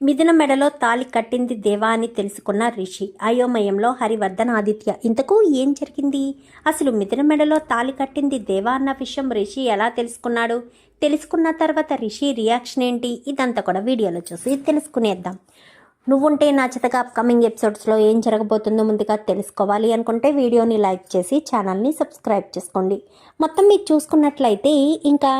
మిథున మెడలో తాలి కట్టింది దేవా అని తెలుసుకున్న రిషి అయోమయంలో హరివర్ధన్ ఆదిత్య ఇంతకు ఏం జరిగింది? అసలు మిథున మెడలో తాలి కట్టింది దేవా అన్న విషయం రిషి ఎలా తెలుసుకున్నాడు? తెలుసుకున్న తర్వాత రిషి రియాక్షన్ ఏంటి? ఇదంతా కూడా వీడియోలో చూసి తెలుసుకునేద్దాం. నువ్వుంటే నా చేతగా అప్కమింగ్ ఎపిసోడ్స్లో ఏం జరగబోతుందో ముందుగా తెలుసుకోవాలి అనుకుంటే వీడియోని లైక్ చేసి ఛానల్ని సబ్స్క్రైబ్ చేసుకోండి. మొత్తం మీరు చూసుకున్నట్లయితే ఇంకా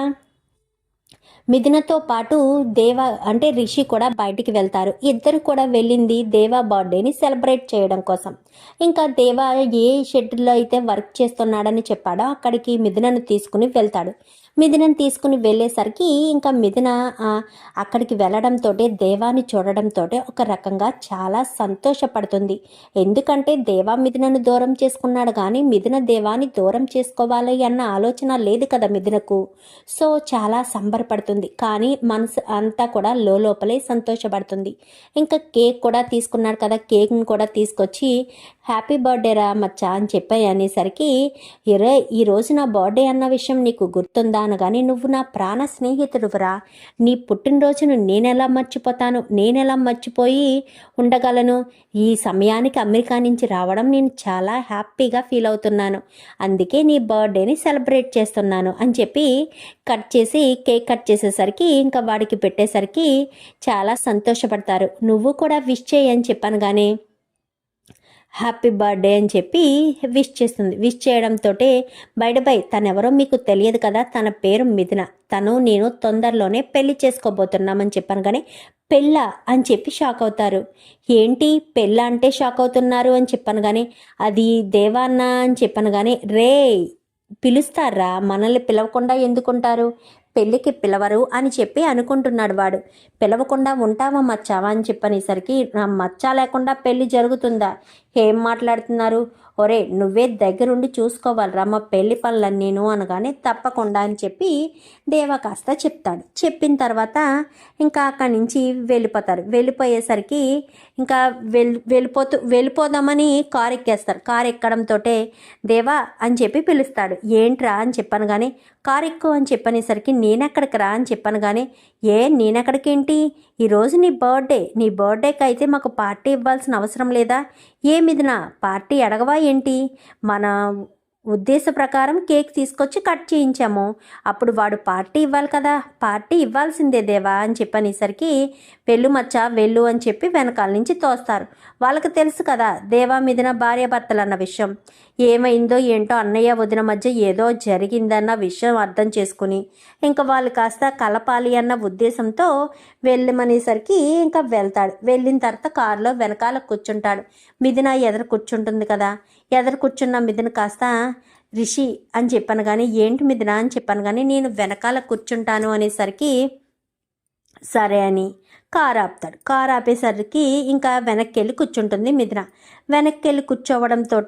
మిథునతో పాటు దేవ అంటే రిషి కూడా బయటికి వెళ్తారు. ఇద్దరు కూడా వెళ్ళింది దేవా బర్త్డేని సెలబ్రేట్ చేయడం కోసం. ఇంకా దేవా ఏ షెడ్లో అయితే వర్క్ చేస్తున్నాడని చెప్పాడో అక్కడికి మిథునను తీసుకుని వెళ్తాడు. మిథునని తీసుకుని వెళ్ళేసరికి ఇంకా మిథున అక్కడికి వెళ్ళడంతో దేవాన్ని చూడడంతో ఒక రకంగా చాలా సంతోషపడుతుంది. ఎందుకంటే దేవా మిథునను దూరం చేసుకున్నాడు కానీ మిథున దేవాన్ని దూరం చేసుకోవాలి అన్న ఆలోచన లేదు కదా మిథునకు. సో చాలా సంబరపడుతుంది. కానీ మనసు అంతా కూడా లోపలే సంతోషపడుతుంది. ఇంకా కేక్ కూడా తీసుకున్నాడు కదా కేక్ను కూడా తీసుకొచ్చి హ్యాపీ బర్త్డే రా మచ్చా అని చెప్పాయి అనేసరికి ఇరే ఈ రోజు నా బర్త్డే అన్న విషయం నీకు గుర్తుందా అనగానే నువ్వు నా ప్రాణ స్నేహితుడురా నీ పుట్టినరోజును నేనెలా మర్చిపోతాను? నేనెలా మర్చిపోయి ఉండగలను? ఈ సమయానికి అమెరికా నుంచి రావడం నేను చాలా హ్యాపీగా ఫీల్ అవుతున్నాను. అందుకే నీ బర్త్డేని సెలబ్రేట్ చేస్తున్నాను అని చెప్పి కట్ చేసి కేక్ కట్ చేసేసరికి ఇంకా వాడికి పెట్టేసరికి చాలా సంతోషపడతారు. నువ్వు కూడా విష్ చేయని చెప్పాను కానీ హ్యాపీ బర్త్డే అని చెప్పి విష్ చేస్తుంది. విష్ చేయడంతో బయట బై తనెవరో మీకు తెలియదు కదా తన పేరు మిథున. తను నేను తొందరలోనే పెళ్ళి చేసుకోబోతున్నామని చెప్పాను కానీ పెళ్ళ అని చెప్పి షాక్ అవుతారు. ఏంటి పెళ్ళ అంటే షాక్ అవుతున్నారు అని చెప్పాను కానీ అది దేవాన్న అని చెప్పాను కానీ రే పిలుస్తారా? మనల్ని పిలవకుండా ఎందుకుంటారు? పెళ్ళికి పిలవరు అని చెప్పి అనుకుంటున్నాడు వాడు. పిలవకుండా ఉంటావా మచ్చావా అని చెప్పనేసరికి నా మచ్చా లేకుండా పెళ్ళి జరుగుతుందా? ఏం మాట్లాడుతున్నారు? ఒరే నువ్వే దగ్గరుండి చూసుకోవాలిరా మా పెళ్ళి పనులన్నీ నేను అనగానే తప్పకుండా అని చెప్పి దేవ కాస్త చెప్తాడు. చెప్పిన తర్వాత ఇంకా అక్కడి నుంచి వెళ్ళిపోతారు. వెళ్ళిపోయేసరికి ఇంకా వెళ్ వెళ్ళిపోతూ వెళ్ళిపోదామని కారు ఎక్కేస్తారు. కారు ఎక్కడంతో దేవా అని చెప్పి పిలుస్తాడు. ఏంట్రా అని చెప్పాను కానీ కారు ఎక్కువ అని చెప్పనేసరికి నేనెక్కడికి రా అని చెప్పాను కానీ ఏ నేనెక్కడికేంటి? ఈరోజు నీ బర్త్డే. నీ బర్త్డేకి అయితే మాకు పార్టీ ఇవ్వాల్సిన అవసరం లేదా? ఏమిదినా? పార్టీ అడగవా ఏంటి? మన ఉద్దేశ ప్రకారం కేక్ తీసుకొచ్చి కట్ చేయించాము. అప్పుడు వాడు పార్టీ ఇవ్వాలి కదా. పార్టీ ఇవ్వాల్సిందే దేవా అని చెప్పనేసరికి వెళ్ళు మచ్చా వెళ్ళు అని చెప్పి వెనకాల నుంచి తోస్తారు. వాళ్ళకి తెలుసు కదా దేవా మిదిన భార్యాభర్తలు అన్న విషయం. ఏమైందో ఏంటో అన్నయ్య వదిన మధ్య ఏదో జరిగిందన్న విషయం అర్థం చేసుకుని ఇంకా వాళ్ళు కాస్త కలపాలి అన్న ఉద్దేశంతో వెళ్ళమనేసరికి ఇంకా వెళ్తాడు. వెళ్ళిన తర్వాత కారులో వెనకాల కూర్చుంటాడు. మిథున ఎదురు కూర్చుంటుంది కదా. ఎదురు కూర్చున్న మిథున కాస్త రిషి అని చెప్పాను కానీ ఏంటి మిథున అని చెప్పాను కానీ నేను వెనకాల కూర్చుంటాను అనేసరికి సరే అని కారు ఆపుతాడు కారు ఆపేసరికి ఇంకా వెనక్కి వెళ్ళి కూర్చుంటుంది మిథున. వెనక్కి వెళ్ళి కూర్చోవడంతో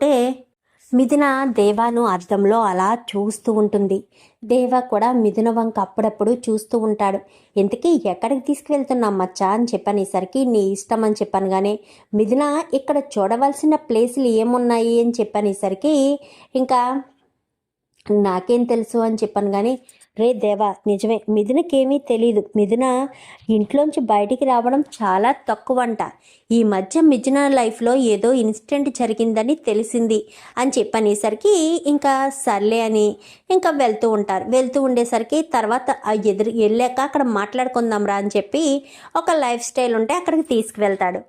మిథున దేవాను అర్థంలో అలా చూస్తూ ఉంటుంది. దేవ కూడా మిథున వంక అప్పుడప్పుడు చూస్తూ ఉంటాడు. ఇంతకీ ఎక్కడికి తీసుకువెళ్తున్నాం మచ్చా? అని చెప్పనేసరికి నీ ఇష్టం అని చెప్పాను కానీ మిథున ఇక్కడ చూడవలసిన ప్లేసులు ఏమున్నాయి? అని చెప్పనేసరికి ఇంకా నాకేం తెలుసు? అని చెప్పాను కానీ రే దేవా నిజమే. మిథునకేమీ తెలీదు. మిథున ఇంట్లోంచి బయటికి రావడం చాలా తక్కువంట. ఈ మధ్య మిథున లైఫ్లో ఏదో ఇన్సిడెంట్ జరిగిందని తెలిసింది అని చెప్పనేసరికి ఇంకా సర్లే అని ఇంకా వెళ్తూ ఉంటారు. వెళ్తూ ఉండేసరికి తర్వాత ఆ ఎదురు వెళ్ళాక అక్కడ మాట్లాడుకుందాం రా అని చెప్పి ఒక లైఫ్ స్టైల్ ఉంటే అక్కడికి తీసుకువెళ్తాడు.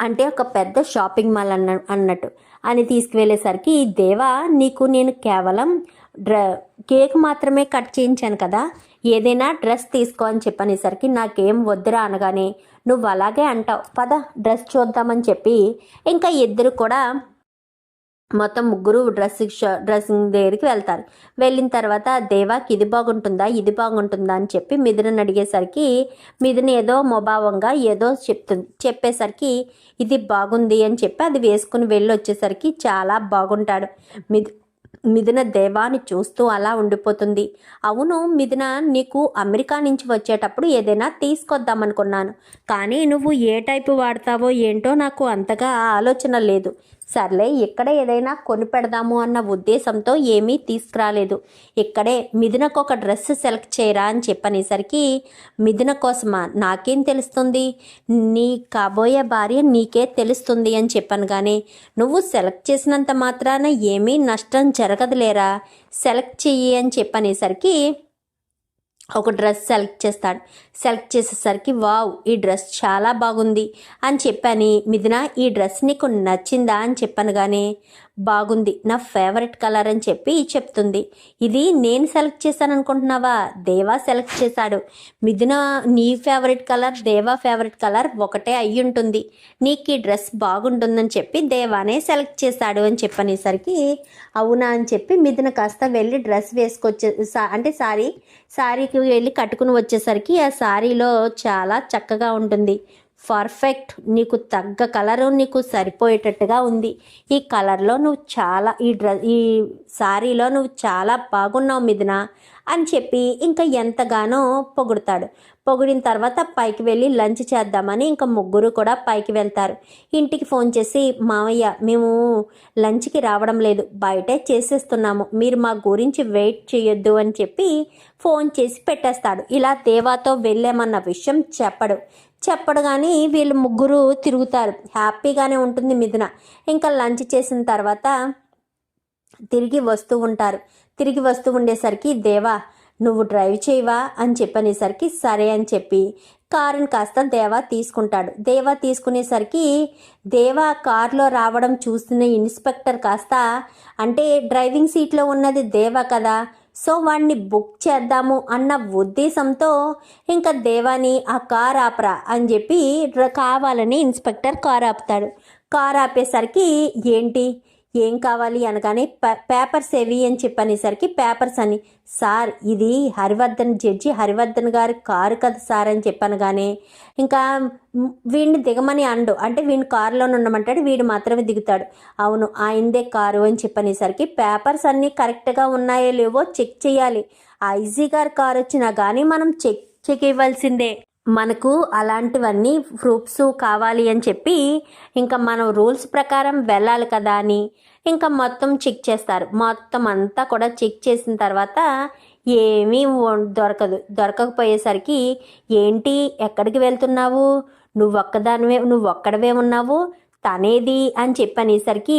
అంటే ఒక పెద్ద షాపింగ్ మాల్ అన్న అన్నట్టు. అని తీసుకువెళ్ళేసరికి దేవా నీకు నేను కేవలం డ్ర కేక్ మాత్రమే కట్ చేయించాను కదా. ఏదైనా డ్రెస్ తీసుకో అని చెప్పనేసరికి నాకేం వద్దురా అనగానే నువ్వు అలాగే అంటావు. పద డ్రెస్ చూద్దామని చెప్పి ఇంకా ఇద్దరు కూడా మొత్తం ముగ్గురు డ్రెస్సింగ్ షా డ్రెస్సింగ్ దగ్గరికి వెళ్తారు. వెళ్ళిన తర్వాత దేవాకి ఇది బాగుంటుందా? ఇది బాగుంటుందా? అని చెప్పి మిథునని అడిగేసరికి మిథున ఏదో మొభావంగా ఏదో చెప్తుంది చెప్పేసరికి ఇది బాగుంది అని చెప్పి అది వేసుకుని వెళ్ళి వచ్చేసరికి చాలా బాగుంటాడు. మిథు మిథున దేవాన్ని చూస్తూ అలా ఉండిపోతుంది. అవును మిథున నీకు అమెరికా నుంచి వచ్చేటప్పుడు ఏదైనా తీసుకొద్దామనుకున్నాను కానీ నువ్వు ఏ టైపు వాడతావో ఏంటో నాకు అంతగా ఆలోచన లేదు. సర్లే ఇక్కడ ఏదైనా కొని పెడదాము అన్న ఉద్దేశంతో ఏమీ తీసుకురాలేదు. ఇక్కడే మిథునకు ఒక డ్రెస్ సెలెక్ట్ చేయరా అని చెప్పనేసరికి మిథున కోసమా? నాకేం తెలుస్తుంది? నీ కాబోయే భార్య నీకే తెలుస్తుంది అని చెప్పాను కానీ నువ్వు సెలెక్ట్ చేసినంత మాత్రాన ఏమీ నష్టం జరగదులేరా? సెలెక్ట్ చెయ్యి అని చెప్పనేసరికి ఒక డ్రెస్ సెలెక్ట్ చేస్తాడు. సెలెక్ట్ చేసేసరికి వావ్ ఈ డ్రెస్ చాలా బాగుంది అని చెప్పాను మిథున ఈ డ్రెస్ నీకు నచ్చిందా అని చెప్పాను కానీ బాగుంది నా ఫేవరెట్ కలర్ అని చెప్పి చెప్తుంది. ఇది నేను సెలెక్ట్ చేశాను అనుకుంటున్నావా? దేవా సెలెక్ట్ చేశాడు. మిథున నీ favourite colour Deva favourite colour ఒకటే అయ్యి ఉంటుంది. నీకు ఈ డ్రెస్ బాగుంటుందని చెప్పి దేవానే సెలెక్ట్ చేశాడు అని చెప్పనేసరికి అవునా అని చెప్పి మిథున కాస్త వెళ్ళి డ్రెస్ వేసుకొచ్చే అంటే సారీ శారీకి వెళ్ళి కట్టుకుని వచ్చేసరికి ఆ శారీలో చాలా చక్కగా ఉంటుంది. పర్ఫెక్ట్. నీకు తగ్గ కలరు నీకు సరిపోయేటట్టుగా ఉంది. ఈ కలర్లో నువ్వు చాలా ఈ డ్ర ఈ శారీలో నువ్వు చాలా బాగున్నావు మిథున అని చెప్పి ఇంకా ఎంతగానో పొగుడతాడు. పొగిడిన తర్వాత పైకి వెళ్ళి లంచ్ చేద్దామని ఇంకా ముగ్గురు కూడా పైకి వెళ్తారు. ఇంటికి ఫోన్ చేసి మామయ్య మేము లంచ్కి రావడం లేదు. బయటే చేసేస్తున్నాము. మీరు మా గురించి వెయిట్ చేయొద్దు అని చెప్పి ఫోన్ చేసి పెట్టేస్తాడు. ఇలా దేవాతో వెళ్ళామన్న విషయం చెప్పడు. చెప్పడు కానీ వీళ్ళు ముగ్గురు తిరుగుతారు. హ్యాపీగానే ఉంటుంది మిథున. ఇంకా లంచ్ చేసిన తర్వాత తిరిగి వస్తూ ఉంటారు. తిరిగి వస్తూ ఉండేసరికి దేవా నువ్వు డ్రైవ్ చేయవా అని చెప్పనేసరికి సరే అని చెప్పి కారుని కాస్త దేవా తీసుకుంటాడు. దేవా తీసుకునేసరికి దేవా కారులో రావడం చూస్తున్న ఇన్స్పెక్టర్ కాస్త అంటే డ్రైవింగ్ సీట్లో ఉన్నది దేవా కదా సో వాడిని బుక్ చేద్దాము అన్న ఉద్దేశంతో ఇంకా దేవాని ఆ కార్ ఆపరా అని చెప్పి కావాలని ఇన్స్పెక్టర్ కార్ ఆపుతాడు. కార్ ఆపేసరికి ఏంటి? ఏం కావాలి అనగానే పేపర్స్ ఏవి అని చెప్పనేసరికి పేపర్స్ అని. సార్ ఇది హరివర్ధన్ జడ్జి హరివర్ధన్ గారి కారు కదా సార్ అని చెప్పనగానే కానీ ఇంకా వీడిని దిగమని అండు. అంటే వీడిని కారులో ఉండమంటాడు వీడు మాత్రమే దిగుతాడు. అవును ఆయనదే కారు అని చెప్పనేసరికి పేపర్స్ అన్నీ కరెక్ట్గా ఉన్నాయో లేవో చెక్ చేయాలి. ఐజీ గారి కారు వచ్చినా కానీ మనం చెక్ చెక్ ఇవ్వాల్సిందే. మనకు అలాంటివన్నీ ప్రూఫ్స్ కావాలి అని చెప్పి ఇంకా మనం రూల్స్ ప్రకారం వెళ్ళాలి కదా అని ఇంకా మొత్తం చెక్ చేస్తారు. మొత్తం అంతా కూడా చెక్ చేసిన తర్వాత ఏమీ దొరకదు. దొరకకపోయేసరికి ఏంటి? ఎక్కడికి వెళ్తున్నావు? నువ్వు ఒక్కదానివే నువ్వు ఒక్కడవే ఉన్నావు? తనేది అని చెప్పనేసరికి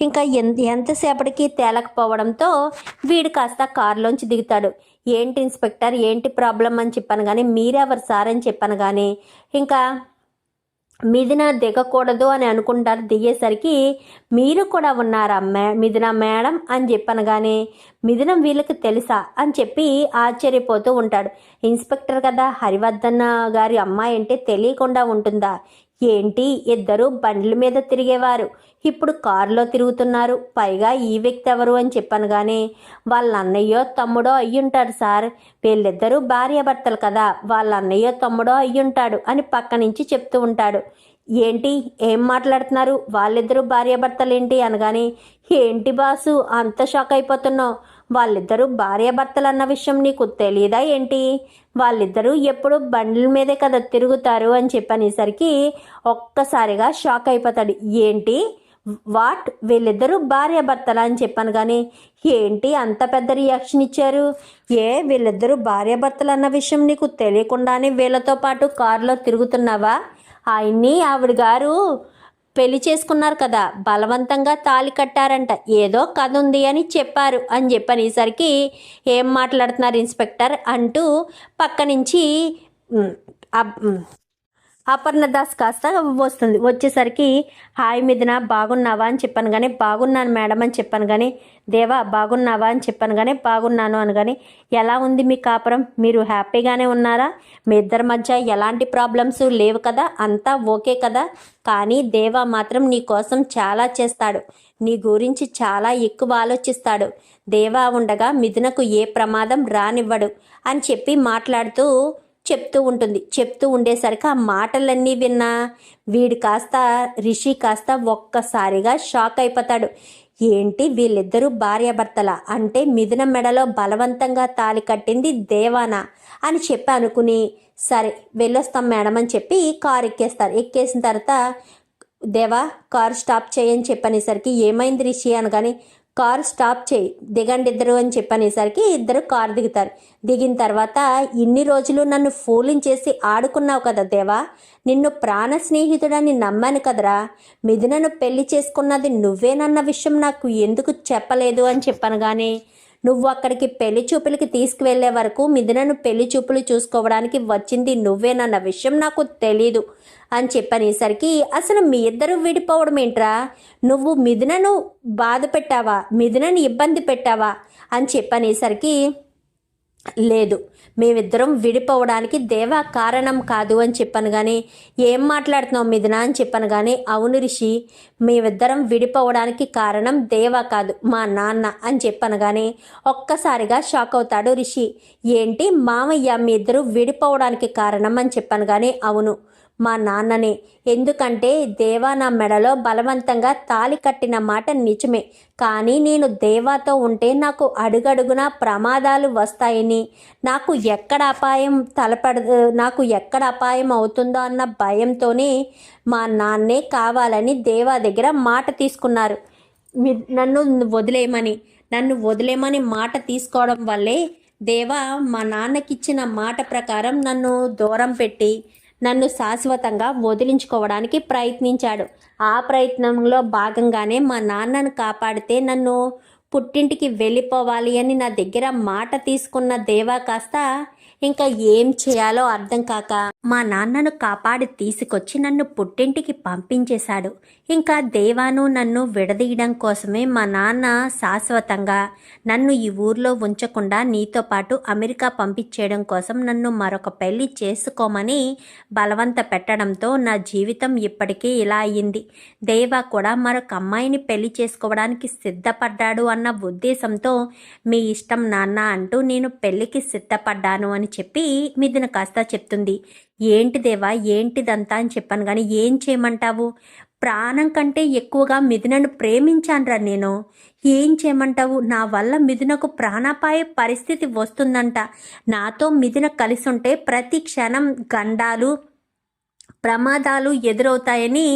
ఇంకా ఎంత ఎంతసేపటికి తేలకపోవడంతో వీడు కాస్త కారులోంచి దిగుతాడు. ఏంటి ఇన్స్పెక్టర్ ఏంటి ప్రాబ్లం అని చెప్పాను కానీ మీరెవరు సార్ అని చెప్పాను కానీ ఇంకా మిథున దిగకూడదు అని అనుకుంటారు దిగేసరికి మీరు కూడా ఉన్నారా మే మిథున మేడం అని చెప్పాను కానీ మిథునం వీళ్ళకి తెలుసా అని చెప్పి ఆశ్చర్యపోతూ ఉంటాడు. ఇన్స్పెక్టర్ కదా హరివర్ధన్ గారి అమ్మాయి అంటే తెలియకుండా ఉంటుందా? ఏంటి? ఇద్దరు బండ్ల మీద తిరిగేవారు. ఇప్పుడు కారులో తిరుగుతున్నారు. పైగా ఈ వ్యక్తి ఎవరు అని చెప్పాను కానీ వాళ్ళ అన్నయ్యో తమ్ముడో అయ్యుంటాడు సార్. వీళ్ళిద్దరూ భార్యాభర్తలు కదా. వాళ్ళ అన్నయ్యో తమ్ముడో అయ్యుంటాడు అని పక్క నుంచి చెప్తూ ఉంటాడు. ఏంటి? ఏం మాట్లాడుతున్నారు? వాళ్ళిద్దరూ భార్యాభర్తలు ఏంటి అనగానే ఏంటి బాసు అంత షాక్ అయిపోతున్నావు? వాళ్ళిద్దరూ భార్యాభర్తలు అన్న విషయం నీకు తెలియదా ఏంటి? వాళ్ళిద్దరూ ఎప్పుడు బండ్ల మీదే కదా తిరుగుతారు అని చెప్పనేసరికి ఒక్కసారిగా షాక్ అయిపోతాడు. ఏంటి? వాట్? వీళ్ళిద్దరూ భార్యాభర్తల అని చెప్పాను కానీ ఏంటి అంత పెద్ద రియాక్షన్ ఇచ్చారు? ఏ వీళ్ళిద్దరూ భార్యాభర్తలు అన్న విషయం నీకు తెలియకుండానే వీళ్ళతో పాటు కారులో తిరుగుతున్నావా? ఆయన్ని ఆవిడ గారు పెళ్ళి చేసుకున్నారు కదా బలవంతంగా తాళి కట్టారంట. ఏదో కథ ఉంది అని చెప్పారు. అని చెప్పనేసరికి ఏం మాట్లాడుతున్నారు ఇన్స్పెక్టర్? అంటూ పక్క నుంచి అబ్- అపర్ణ దాస్ కాస్త వస్తుంది. వచ్చేసరికి హాయ్ మిథున బాగున్నావా? అని చెప్పాను కానీ బాగున్నాను మేడం అని చెప్పాను కానీ దేవా బాగున్నావా? అని చెప్పాను కానీ బాగున్నాను అని కానీ ఎలా ఉంది మీ కాపురం? మీరు హ్యాపీగానే ఉన్నారా? మీ ఇద్దరి మధ్య ఎలాంటి ప్రాబ్లమ్స్ లేవు కదా? అంతా ఓకే కదా? కానీ దేవా మాత్రం నీ కోసం చాలా చేస్తాడు. నీ గురించి చాలా ఎక్కువ ఆలోచిస్తాడు. దేవా ఉండగా మిథునకు ఏ ప్రమాదం రానివ్వడు అని చెప్పి మాట్లాడుతూ చెప్తూ ఉంటుంది. చెప్తూ ఉండేసరికి ఆ మాటలన్నీ విన్నా వీడు కాస్త రిషి కాస్త ఒక్కసారిగా షాక్ అయిపోతాడు. ఏంటి వీళ్ళిద్దరూ భార్యాభర్తల? అంటే మిథున మెడలో బలవంతంగా తాలి కట్టింది దేవానా? అని చెప్పి అనుకుని సరే వెళ్ళొస్తాం మేడం అని చెప్పి కారు ఎక్కేస్తారు. ఎక్కేసిన తర్వాత దేవా కారు స్టాప్ చేయని చెప్పనేసరికి ఏమైంది రిషి అనగానే కారు స్టాప్ చేయి దిగండి ఇద్దరు అని చెప్పనేసరికి ఇద్దరు కారు దిగుతారు. దిగిన తర్వాత ఇన్ని రోజులు నన్ను ఫూలింగ్ చేసి ఆడుకున్నావు కదా దేవా నిన్ను ప్రాణ స్నేహితుడని నమ్మాను కదరా మిథునను పెళ్ళి చేసుకున్నది నువ్వేనన్న విషయం నాకు ఎందుకు చెప్పలేదు అని చెప్పనగానే నువ్వు అక్కడికి పెళ్ళి చూపులకి తీసుకువెళ్ళే వరకు మిథునను పెళ్ళి చూపులు చూసుకోవడానికి వచ్చింది నువ్వేనన్న విషయం నాకు తెలీదు అని చెప్పనేసరికి అసలు మీ ఇద్దరు విడిపోవడం ఏంట్రా? నువ్వు మిథునను బాధ పెట్టావా? మిథునను ఇబ్బంది పెట్టావా? అని చెప్పనేసరికి లేదు. మేమిద్దరం విడిపోవడానికి దేవా కారణం కాదు అని చెప్పాను కానీ ఏం మాట్లాడుతున్నావు మిథున అని చెప్పాను కానీ అవును రిషి మేమిద్దరం విడిపోవడానికి కారణం దేవా కాదు మా నాన్న అని చెప్పాను కానీ ఒక్కసారిగా షాక్ అవుతాడు రిషి. ఏంటి మామయ్య మీ ఇద్దరు విడిపోవడానికి కారణం అని చెప్పాను కానీ అవును. మా నాన్ననే. ఎందుకంటే దేవా నా మెడలో బలవంతంగా తాలి కట్టిన మాట నిజమే. కానీ నేను దేవాతో ఉంటే నాకు అడుగడుగునా ప్రమాదాలు వస్తాయని. నాకు ఎక్కడ అపాయం తలపడ నాకు ఎక్కడ అపాయం అవుతుందో అన్న భయంతోనే మా నాన్నే కావాలని దేవా దగ్గర మాట తీసుకున్నారు. మీ నన్ను వదిలేయమని. నన్ను వదిలేయమని మాట తీసుకోవడం వల్లే దేవా మా నాన్నకిచ్చిన మాట ప్రకారం నన్ను దూరం పెట్టి నన్ను శాశ్వతంగా వదిలించుకోవడానికి ప్రయత్నించాడు. ఆ ప్రయత్నంలో భాగంగానే మా నాన్నను కాపాడితే నన్ను పుట్టింటికి వెళ్ళిపోవాలి అని నా దగ్గర మాట తీసుకున్న దేవా కాస్త ఇంకా ఏం చేయాలో అర్థం కాక మా నాన్నను కాపాడి తీసుకొచ్చి నన్ను పుట్టింటికి పంపించేశాడు. ఇంకా దేవాను నన్ను విడదీయడం కోసమే మా నాన్న శాశ్వతంగా నన్ను ఈ ఊర్లో ఉంచకుండా నీతో పాటు అమెరికా పంపించేయడం కోసం నన్ను మరొక పెళ్ళి చేసుకోమని బలవంత పెట్టడంతో నా జీవితం ఇప్పటికీ ఇలా అయ్యింది. దేవా కూడా మరొక అమ్మాయిని పెళ్ళి చేసుకోవడానికి సిద్ధపడ్డాడు అన్న ఉద్దేశంతో మీ ఇష్టం నాన్న అంటూ నేను పెళ్ళికి సిద్ధపడ్డాను అని చెప్పి మిథున కాస్త చెప్తుంది. ఏంటి దేవా ఏంటిదంతా అని చెప్పాను కానీ ఏం చేయమంటావు? ప్రాణం కంటే ఎక్కువగా మిథునను ప్రేమించానురా నేను. ఏం చేయమంటావు? నా వల్ల మిథునకు ప్రాణాపాయ పరిస్థితి వస్తుందంట. నాతో మిథున కలిసి ఉంటే ప్రతి క్షణం గండాలు ప్రమాదాలు ఎదురవుతాయని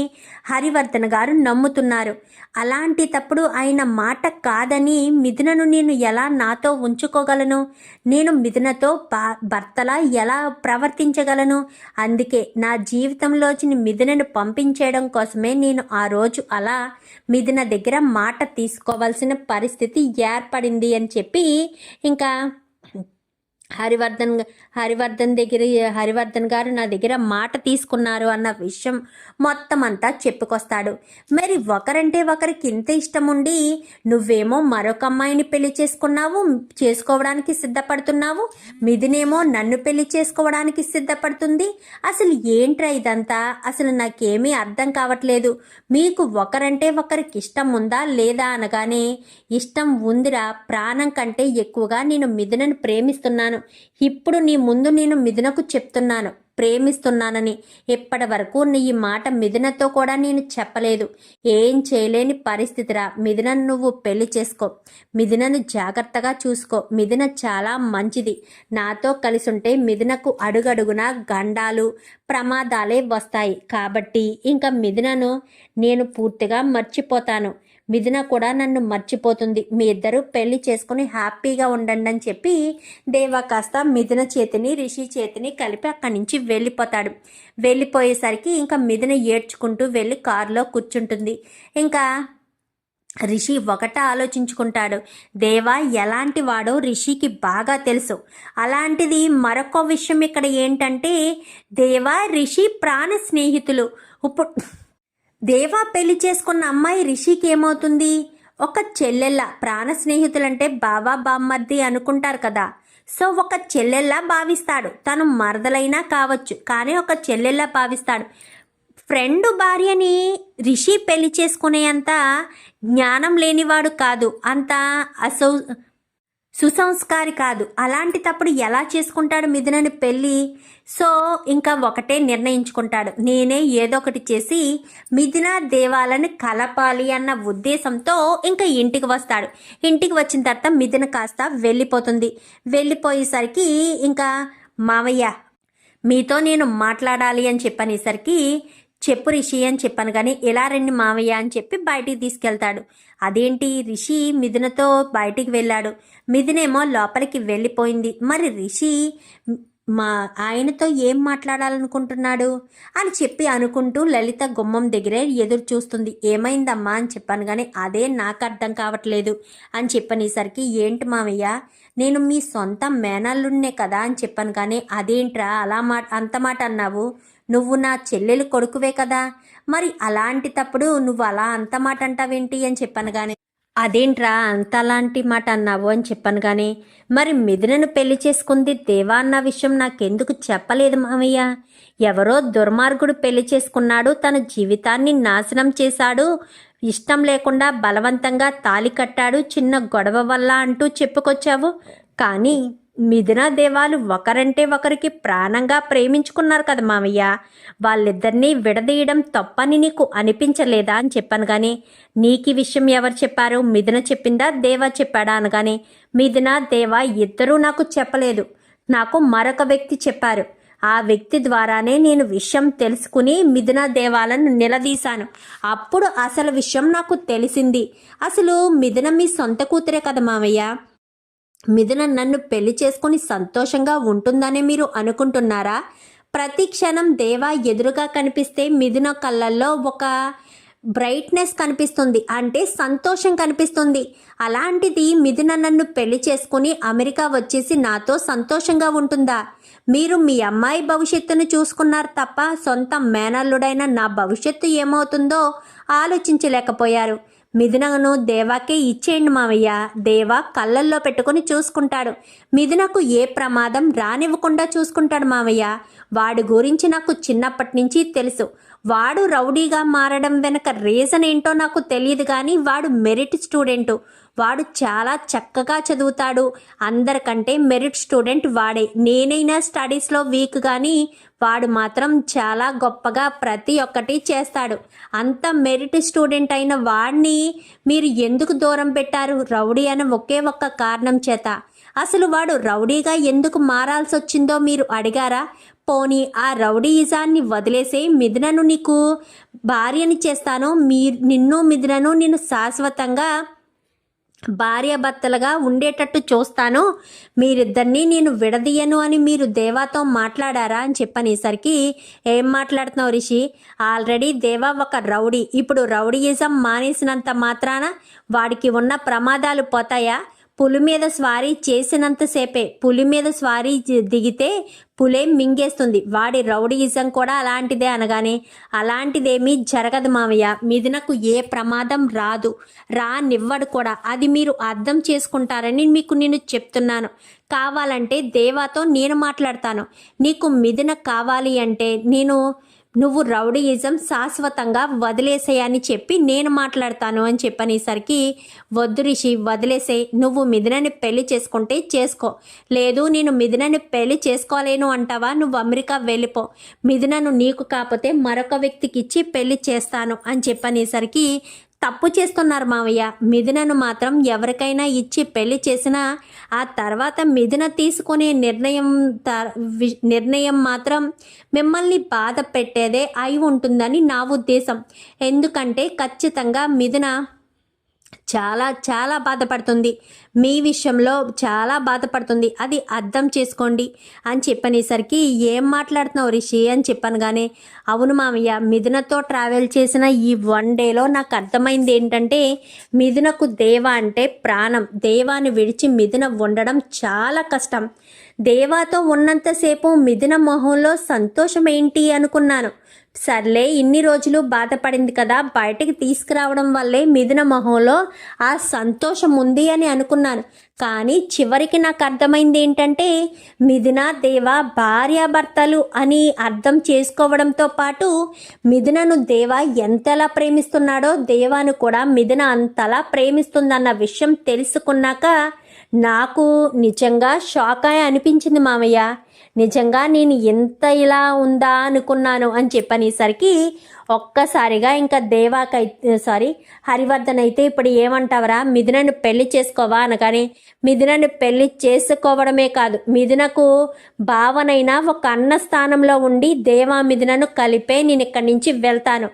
హరివర్ధన్ గారు నమ్ముతున్నారు. అలాంటి తప్పుడు ఆయన మాట కాదని మిథునను నేను ఎలా నాతో ఉంచుకోగలను? నేను మిథునతో భర్తలా ఎలా ప్రవర్తించగలను? అందుకే నా జీవితంలోచిన మిథునను పంపించేయడం కోసమే నేను ఆ రోజు అలా మిథున దగ్గర మాట తీసుకోవాల్సిన పరిస్థితి ఏర్పడింది అని చెప్పి ఇంకా హరివర్ధన్ హరివర్ధన్ దగ్గర హరివర్ధన్ గారు నా దగ్గర మాట తీసుకున్నారు అన్న విషయం మొత్తం అంతా చెప్పుకొస్తాడు. మరి ఒకరంటే ఒకరికి ఇంత ఇష్టం ఉండి నువ్వేమో మరొక అమ్మాయిని పెళ్ళి చేసుకున్నావు చేసుకోవడానికి సిద్ధపడుతున్నావు మిదినేమో నన్ను పెళ్ళి చేసుకోవడానికి సిద్ధపడుతుంది. అసలు ఏంట్రా ఇదంతా? అసలు నాకేమీ అర్థం కావట్లేదు. మీకు ఒకరంటే ఒకరికి ఇష్టం ఉందా లేదా అనగానే ఇష్టం ఉందిరా ప్రాణం కంటే ఎక్కువగా నేను మిథునను ప్రేమిస్తున్నాను. ఇప్పుడు నీ ముందు నేను మిథునకు చెప్తున్నాను. ప్రేమిస్తున్నానని. ఇప్పటి వరకు నీ ఈ మాట మిథునతో కూడా నేను చెప్పలేదు. ఏం చేయలేని పరిస్థితిరా. మిథునను నువ్వు పెళ్ళి చేసుకో. మిథునను జాగ్రత్తగా చూసుకో. మిథున చాలా మంచిది. నాతో కలిసి ఉంటే మిథునకు అడుగడుగున గండాలు ప్రమాదాలే వస్తాయి. కాబట్టి ఇంకా మిథునను నేను పూర్తిగా మర్చిపోతాను. మిథున కూడా నన్ను మర్చిపోతుంది. మీ ఇద్దరు పెళ్ళి చేసుకుని హ్యాపీగా ఉండండి అని చెప్పి దేవా కాస్త మిథున చేతిని రిషి చేతిని కలిపి అక్కడి నుంచి వెళ్ళిపోతాడు. వెళ్ళిపోయేసరికి ఇంకా మిథున ఏడ్చుకుంటూ వెళ్ళి కారులో కూర్చుంటుంది. ఇంకా రిషి ఒకట ఆలోచించుకుంటాడు. దేవా ఎలాంటి వాడో రిషికి బాగా తెలుసు. అలాంటిది మరొక విషయం ఇక్కడ ఏంటంటే దేవా రిషి ప్రాణ స్నేహితులు. ఇప్పుడు దేవా పెళ్ళి చేసుకున్న అమ్మాయి రిషికి ఏమవుతుంది? ఒక చెల్లెళ్ళ ప్రాణ స్నేహితులంటే బావా బామ్మర్ది అనుకుంటారు కదా. సో ఒక చెల్లెల్లా భావిస్తాడు. తను మరదలైనా కావచ్చు కానీ ఒక చెల్లెల్లా భావిస్తాడు. ఫ్రెండ్ భార్యని రిషి పెళ్ళి చేసుకునేంత జ్ఞానం లేనివాడు కాదు. అంత అసౌ సుసంస్కారి కాదు. అలాంటి తప్పుడు ఎలా చేసుకుంటాడు మిథునని పెళ్ళి? సో ఇంకా ఒకటే నిర్ణయించుకుంటాడు. నేనే ఏదో ఒకటి చేసి మిథున దేవాలను కలపాలి అన్న ఉద్దేశంతో ఇంకా ఇంటికి వస్తాడు. ఇంటికి వచ్చిన తర్వాత మిథున కాస్త వెళ్ళిపోతుంది. వెళ్ళిపోయేసరికి ఇంకా మావయ్య మీతో నేను మాట్లాడాలి అని చెప్పనేసరికి చెప్పు రిషి అని చెప్పాను కానీ ఎలా రండి మావయ్య అని చెప్పి బయటికి తీసుకెళ్తాడు. అదేంటి? రిషి మిథునతో బయటికి వెళ్ళాడు. మిథునేమో లోపలికి వెళ్ళిపోయింది. మరి రిషి మా ఆయనతో ఏం మాట్లాడాలనుకుంటున్నాడు? అని చెప్పి అనుకుంటూ లలిత గుమ్మం దగ్గరే ఎదురు చూస్తుంది. ఏమైందమ్మా అని చెప్పాను కానీ అదే నాకు అర్థం కావట్లేదు. అని చెప్పనేసరికి ఏంటి మావయ్య నేను మీ సొంత మేనల్లున్నే కదా అని చెప్పాను కానీ అదేంట్రా? అలా మాట అంత మాట అన్నావు. నువ్వు నా చెల్లెలు కొడుకువే కదా. మరి అలాంటి తప్పుడు నువ్వు అలా అంత మాట అంటావేంటి అని చెప్పాను కానీ అదేంట్రా అంత అలాంటి మాట అన్నావు అని చెప్పాను కానీ మరి మిథునను పెళ్ళి చేసుకుంది దేవా అన్న విషయం నాకెందుకు చెప్పలేదు మామయ్య. ఎవరో దుర్మార్గుడు పెళ్ళి చేసుకున్నాడు తన జీవితాన్ని నాశనం చేశాడు ఇష్టం లేకుండా బలవంతంగా తాలి కట్టాడు చిన్న గొడవ వల్ల అంటూ చెప్పుకొచ్చావు. కానీ మిథునా దేవాలు ఒకరంటే ఒకరికి ప్రాణంగా ప్రేమించుకున్నారు కదా మామయ్య. వాళ్ళిద్దరినీ విడదీయడం తప్పని నీకు అనిపించలేదా అని చెప్పాను కానీ నీకు విషయం ఎవరు చెప్పారు? మిథున చెప్పిందా? దేవా చెప్పాడా? అనగాని మిథున దేవా ఇద్దరూ నాకు చెప్పలేదు. నాకు మరొక వ్యక్తి చెప్పారు. ఆ వ్యక్తి ద్వారానే నేను విషయం తెలుసుకుని మిథున దేవాలను నిలదీశాను. అప్పుడు అసలు విషయం నాకు తెలిసింది. అసలు మిథున మీ సొంత కూతురే కదా మామయ్య? మిథున నన్ను పెళ్ళి చేసుకుని సంతోషంగా ఉంటుందని మీరు అనుకుంటున్నారా? ప్రతి క్షణం దేవా ఎదురుగా కనిపిస్తే మిథున కళ్ళల్లో ఒక బ్రైట్నెస్ కనిపిస్తుంది అంటే సంతోషం కనిపిస్తుంది. అలాంటిది మిథున నన్ను పెళ్ళి చేసుకుని అమెరికా వచ్చేసి నాతో సంతోషంగా ఉంటుందా? మీరు మీ అమ్మాయి భవిష్యత్తును చూసుకున్నారు తప్ప సొంత మేనల్లుడైన నా భవిష్యత్తు ఏమవుతుందో ఆలోచించలేకపోయారు. మిథునను దేవాకే ఇచ్చేయండి మావయ్య. దేవా కళ్ళల్లో పెట్టుకుని చూసుకుంటాడు. మిథునకు ఏ ప్రమాదం రానివ్వకుండా చూసుకుంటాడు మావయ్య. వాడి గురించి నాకు చిన్నప్పటి నుంచి తెలుసు. వాడు రౌడీగా మారడం వెనక రీజన్ ఏంటో నాకు తెలియదు కానీ వాడు మెరిట్ స్టూడెంటు వాడు చాలా చక్కగా చదువుతాడు. అందరికంటే మెరిట్ స్టూడెంట్ వాడే. నేనైనా స్టడీస్లో వీక్ కానీ వాడు మాత్రం చాలా గొప్పగా ప్రతి ఒక్కటి చేస్తాడు. అంత మెరిట్ స్టూడెంట్ అయిన వాడిని మీరు ఎందుకు దూరం పెట్టారు? రౌడీ అని ఒకే ఒక్క కారణం చేత. అసలు వాడు రౌడీగా ఎందుకు మారాల్సి వచ్చిందో మీరు అడిగారా? పోనీ ఆ రౌడీయిజాన్ని వదిలేసే మిథునను నీకు భార్యని చేస్తాను మీ నిన్ను మిథునను నేను శాశ్వతంగా భార్యాభర్తలుగా ఉండేటట్టు చూస్తాను. మీరిద్దరిని నేను విడదీయను అని మీరు దేవాతో మాట్లాడారా అని చెప్పనేసరికి ఏం మాట్లాడుతున్నావు రిషి? ఆల్రెడీ దేవా ఒక రౌడీ. ఇప్పుడు రౌడీయిజం మానేసినంత మాత్రాన వాడికి ఉన్న ప్రమాదాలు పోతాయా? పులి మీద స్వారీ చేసినంతసేపే పులి మీద స్వారీ దిగితే పులే మింగేస్తుంది. వాడి రౌడీయిజం కూడా అలాంటిదే అనగానే అలాంటిదేమీ జరగదు మావయ్య. మిథునకు ఏ ప్రమాదం రాదు. రానివ్వడు కూడా. అది మీరు అర్థం చేసుకుంటారని మీకు నేను చెప్తున్నాను. కావాలంటే దేవాతో నేను మాట్లాడతాను. నీకు మిథున కావాలి అంటే నేను నువ్వు రౌడీయిజం శాశ్వతంగా వదిలేసేయని చెప్పి నేను మాట్లాడతాను అని చెప్పనేసరికి వద్దు రిషి వదిలేసే నువ్వు మిథునని పెళ్ళి చేసుకుంటే చేసుకో. లేదు నేను మిథునని పెళ్ళి చేసుకోలేను అంటావా? నువ్వు అమెరికా వెళ్ళిపో. మిథునను నీకు కాకపోతే మరొక వ్యక్తికి ఇచ్చి పెళ్ళి చేస్తాను అని చెప్పనేసరికి తప్పు చేస్తున్నారు మావయ్య. మిథునను మాత్రం ఎవరికైనా ఇచ్చి పెళ్ళి చేసినా ఆ తర్వాత మిథున తీసుకునే నిర్ణయం త- వి- నిర్ణయం మాత్రం మిమ్మల్ని బాధ పెట్టేదే అయి ఉంటుందని నా ఉద్దేశం. ఎందుకంటే ఖచ్చితంగా మిథున చాలా చాలా బాధపడుతుంది. మీ విషయంలో చాలా బాధపడుతుంది. అది అర్థం చేసుకోండి అని చెప్పనేసరికి ఏం మాట్లాడుతున్నావు రిషి అని చెప్పాను కానీ అవును మామయ్య మిథునతో ట్రావెల్ చేసిన ఈ వన్ డేలో నాకు అర్థమైంది ఏంటంటే మిథునకు దేవ అంటే ప్రాణం. దేవాన్ని విడిచి మిథున ఉండడం చాలా కష్టం. దేవాతో ఉన్నంతసేపు మిథున మొహంలో సంతోషం ఏంటి అనుకున్నాను. సర్లే ఇన్ని రోజులు బాధపడింది కదా బయటకు తీసుకురావడం వల్లే మిథున మొహంలో ఆ సంతోషం ఉంది అని అనుకున్నాను. కానీ చివరికి నాకు అర్థమైంది ఏంటంటే మిథున దేవ భార్యాభర్తలు అని అర్థం చేసుకోవడంతో పాటు మిథునను దేవ ఎంతలా ప్రేమిస్తున్నాడో దేవాను కూడా మిథున అంతలా ప్రేమిస్తుందన్న విషయం తెలుసుకున్నాక నాకు నిజంగా షాక్ అయి అనిపించింది మామయ్య. నిజంగా నేను ఎంత ఇలా ఉందా అనుకున్నాను అని చెప్పనేసరికి ఒక్కసారిగా ఇంకా దేవాకై సారీ హరివర్ధన్ అయితే ఇప్పుడు ఏమంటావరా? మిథునను పెళ్ళి చేసుకోవా అనగానే మిథునను పెళ్ళి చేసుకోవడమే కాదు మిథునకు భావనైనా ఒక అన్న స్థానంలో ఉండి దేవా మిథునను కలిపే నేను ఇక్కడి నుంచి వెళ్తాను.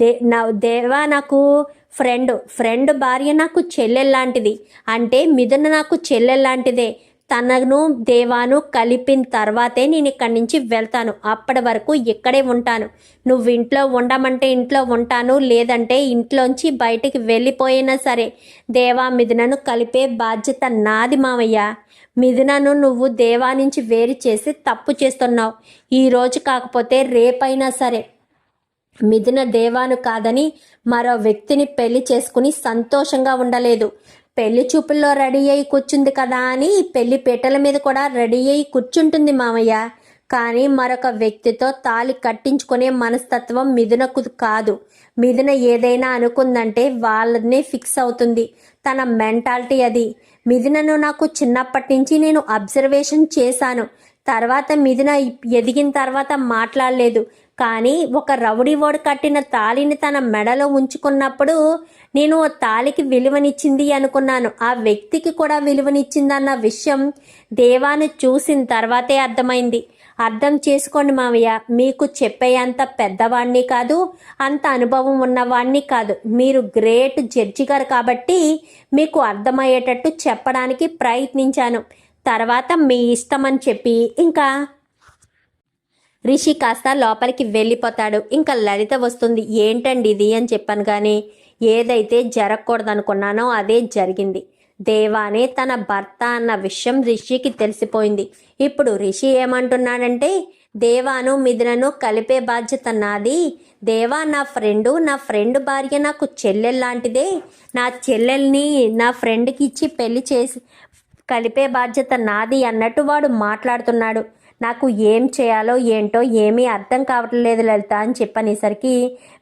దే నా దేవా నాకు ఫ్రెండ్ ఫ్రెండ్ భార్య నాకు చెల్లెల్లాంటిది. అంటే మిథున నాకు చెల్లెల్లాంటిదే. తనను దేవాను కలిపిన తర్వాతే నేను ఇక్కడి నుంచి వెళ్తాను. అప్పటి వరకు ఇక్కడే ఉంటాను. నువ్వు ఇంట్లో ఉండమంటే ఇంట్లో ఉంటాను లేదంటే ఇంట్లోంచి బయటికి వెళ్ళిపోయినా సరే దేవా మిథునను కలిపే బాధ్యత నాది మామయ్య మిథునను నువ్వు దేవా నుంచి వేరు చేసి తప్పు చేస్తున్నావు. ఈరోజు కాకపోతే రేపైనా సరే మిథున దేవాను కాదని మరో వ్యక్తిని పెళ్ళి చేసుకుని సంతోషంగా ఉండలేదు. పెళ్ళి చూపుల్లో రెడీ అయి కూర్చుంది కదా అని పెళ్ళి పీటల మీద కూడా రెడీ అయి కూర్చుంటుంది మామయ్య. కానీ మరొక వ్యక్తితో తాలి కట్టించుకునే మనస్తత్వం మిథునకు కాదు. మిథున ఏదైనా అనుకుందంటే వాళ్ళనే ఫిక్స్ అవుతుంది. తన మెంటాలిటీ అది. మిథునను నాకు చిన్నప్పటి నుంచి నేను అబ్జర్వేషన్ చేశాను. తర్వాత మిథున ఎదిగిన తర్వాత మాట్లాడలేదు. కానీ ఒక రౌడీ కట్టిన తాళిని తన మెడలో ఉంచుకున్నప్పుడు నేను ఆ తాళికి విలువనిచ్చింది అనుకున్నాను. ఆ వ్యక్తికి కూడా విలువనిచ్చిందన్న విషయం దేవాన్ని చూసిన తర్వాతే అర్థమైంది. అర్థం చేసుకోండి మావయ్య మీకు చెప్పేంత పెద్దవాణ్ణి కాదు అంత అనుభవం ఉన్నవాణ్ణి కాదు. మీరు గ్రేట్ జడ్జి గారు కాబట్టి మీకు అర్థమయ్యేటట్టు చెప్పడానికి ప్రయత్నించాను. తర్వాత మీ ఇష్టం అని చెప్పి ఇంకా రిషి కాస్త లోపలికి వెళ్ళిపోతాడు. ఇంకా లలిత వస్తుంది. ఏంటండి ఇది అని చెప్పాను కానీ ఏదైతే జరగకూడదనుకున్నానో అదే జరిగింది. దేవానే తన భర్త అన్న విషయం రిషికి తెలిసిపోయింది. ఇప్పుడు రిషి ఏమంటున్నాడంటే దేవాను మిథునను కలిపే బాధ్యత నాది. దేవా నా ఫ్రెండు నా ఫ్రెండ్ భార్య నాకు చెల్లెల్లాంటిదే. నా చెల్లెల్ని నా ఫ్రెండ్కి ఇచ్చి పెళ్ళి చేసి కలిపే బాధ్యత నాది అన్నట్టు వాడు మాట్లాడుతున్నాడు. నాకు ఏం చేయాలో ఏంటో ఏమీ అర్థం కావట్లేదు లలిత అని చెప్పనేసరికి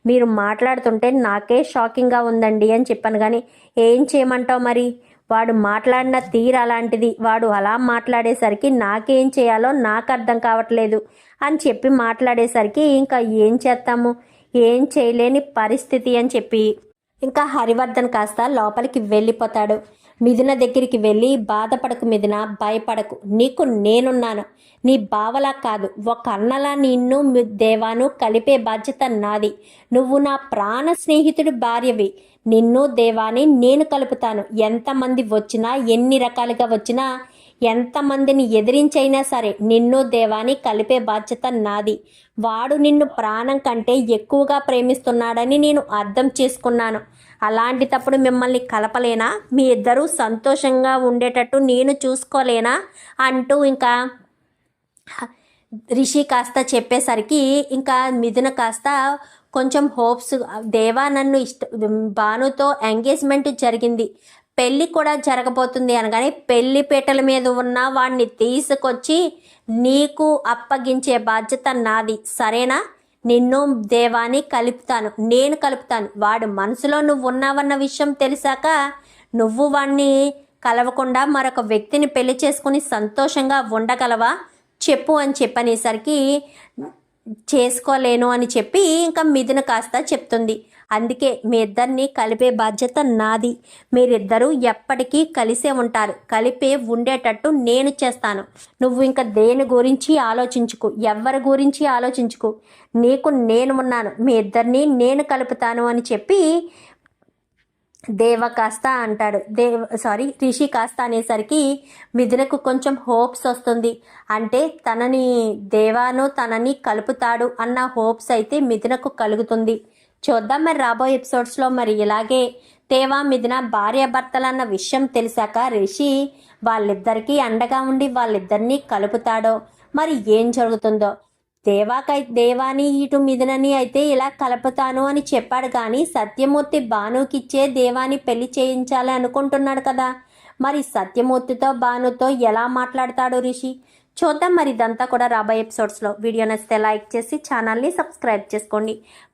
మీరు మాట్లాడుతుంటే నాకే షాకింగ్గా ఉందండి అని చెప్పాను. కానీ ఏం చేయమంటావు మరి? వాడు మాట్లాడిన తీరు అలాంటిది. వాడు అలా మాట్లాడేసరికి నాకేం చేయాలో నాకు అర్థం కావట్లేదు అని చెప్పి మాట్లాడేసరికి ఇంకా ఏం చేస్తాము? ఏం చేయలేని పరిస్థితి అని చెప్పి ఇంకా హరివర్ధన్ కాస్త లోపలికి వెళ్ళిపోతాడు. మిథున దగ్గరికి వెళ్ళి బాధపడకు మిథున భయపడకు. నీకు నేనున్నాను. నీ బావలా కాదు. ఒక అన్నలా నిన్ను దేవాను కలిపే బాధ్యత నాది. నువ్వు నా ప్రాణ స్నేహితుడి భార్యవి. నిన్ను దేవాని నేను కలుపుతాను. ఎంతమంది వచ్చినా ఎన్ని రకాలుగా వచ్చినా ఎంతమందిని ఎదిరించైనా సరే నిన్ను దేవాని కలిపే బాధ్యత నాది. వాడు నిన్ను ప్రాణం కంటే ఎక్కువగా ప్రేమిస్తున్నాడని నేను అర్థం చేసుకున్నాను. అలాంటి తప్పుడు మిమ్మల్ని కలపలేనా? మీ ఇద్దరూ సంతోషంగా ఉండేటట్టు నేను చూసుకోలేనా? అంటూ ఇంకా రిషి కాస్త చెప్పేసరికి ఇంకా మిథున కాస్త కొంచెం హోప్స్ దేవా నన్ను ఇష్ట భానుతో ఎంగేజ్మెంట్ జరిగింది. పెళ్ళి కూడా జరగబోతుంది అనగానే పెళ్ళి పీటల మీద ఉన్న వాడిని తీసుకొచ్చి నీకు అప్పగించే బాధ్యత నాది. సరేనా? నిన్ను దేవాని కలుపుతాను. నేను కలుపుతాను. వాడు మనసులో నువ్వు ఉన్నావన్న విషయం తెలిసాక నువ్వు వాణ్ణి కలవకుండా మరొక వ్యక్తిని పెళ్ళి చేసుకుని సంతోషంగా ఉండగలవా? చెప్పు అని చెప్పనేసరికి చేసుకోలేను అని చెప్పి ఇంకా మిథున కాస్త చెప్తుంది. అందుకే మీ ఇద్దరిని కలిపే బాధ్యత నాది. మీరిద్దరూ ఎప్పటికీ కలిసే ఉంటారు. కలిపే ఉండేటట్టు నేను చేస్తాను. నువ్వు ఇంకా దేని గురించి ఆలోచించుకు? ఎవరి గురించి ఆలోచించుకు? నీకు నేను ఉన్నాను. మీ ఇద్దరిని నేను కలుపుతాను అని చెప్పి దేవ కాస్త అంటాడు. దేవ సారీ రిషి కాస్త అనేసరికి మిథునకు కొంచెం హోప్స్ వస్తుంది. అంటే తనని దేవాను తనని కలుపుతాడు అన్న హోప్స్ అయితే మిథునకు కలుగుతుంది. చూద్దాం మరి రాబోయే ఎపిసోడ్స్లో మరి ఇలాగే తేవా మిథున భార్యాభర్తలన్న విషయం తెలిసాక రిషి వాళ్ళిద్దరికీ అండగా ఉండి వాళ్ళిద్దరినీ కలుపుతాడో మరి ఏం జరుగుతుందో. దేవాకై దేవాని ఇటు మిథునని అయితే ఇలా కలుపుతాను అని చెప్పాడు కానీ సత్యమూర్తి భానుకిచ్చే దేవాని పెళ్ళి చేయించాలి అనుకుంటున్నాడు కదా. మరి సత్యమూర్తితో భానుతో ఎలా మాట్లాడతాడు రిషి? చూద్దాం మరి ఇదంతా కూడా రాబోయే ఎపిసోడ్స్లో. వీడియో నచ్చితే లైక్ చేసి ఛానల్ని సబ్స్క్రైబ్ చేసుకోండి.